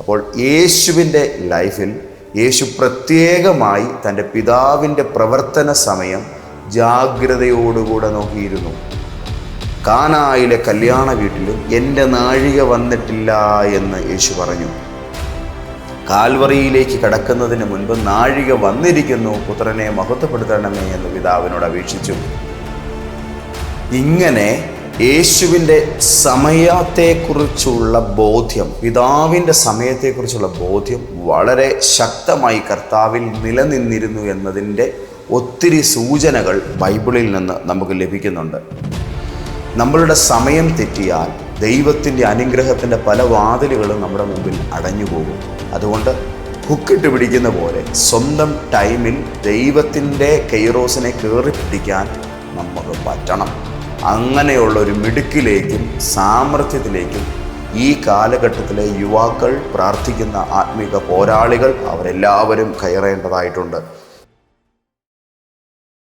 അപ്പോൾ യേശുവിന്റെ ലൈഫിൽ യേശു പ്രത്യേകമായി തന്റെ പിതാവിന്റെ പ്രവർത്തന സമയം ജാഗ്രതയോടുകൂടെ നോക്കിയിരുന്നു. കാനായിലെ കല്യാണ വീട്ടിലും എന്റെ നാഴിക വന്നിട്ടില്ല എന്ന് യേശു പറഞ്ഞു. കാൽവറിയിലേക്ക് കടക്കുന്നതിന് മുൻപ് നാഴിക വന്നിരിക്കുന്നു പുത്രനെ മഹത്വപ്പെടുത്തണമേ എന്ന് പിതാവിനോട് അപേക്ഷിച്ചു. ഇങ്ങനെ യേശുവിന്റെ സമയത്തെക്കുറിച്ചുള്ള ബോധ്യം പിതാവിന്റെ സമയത്തെക്കുറിച്ചുള്ള ബോധ്യം വളരെ ശക്തമായി കർത്താവിൽ നിലനിന്നിരുന്നു എന്നതിന്റെ ഒത്തിരി സൂചനകൾ ബൈബിളിൽ നിന്ന് നമുക്ക് ലഭിക്കുന്നുണ്ട്. നമ്മളുടെ സമയം തെറ്റിയാൽ ദൈവത്തിന്റെ അനുഗ്രഹത്തിന്റെ പല വാതിലുകളും നമ്മുടെ മുമ്പിൽ അടഞ്ഞു പോകും. അതുകൊണ്ട് ഹുക്കിട്ട് പിടിക്കുന്ന പോലെ സ്വന്തം ടൈമിൽ ദൈവത്തിന്റെ കെയ്റോസിനെ കയറി പിടിക്കാൻ നമുക്ക് പറ്റണം. അങ്ങനെയുള്ള ഒരു മിടുക്കിലേക്കും സാമർഥ്യത്തിലേക്കും ഈ കാലഘട്ടത്തിലെ യുവാക്കൾ പ്രാർത്ഥിക്കുന്ന ആത്മീക പോരാളികൾ അവരെല്ലാവരും കയറേണ്ടതായിട്ടുണ്ട്.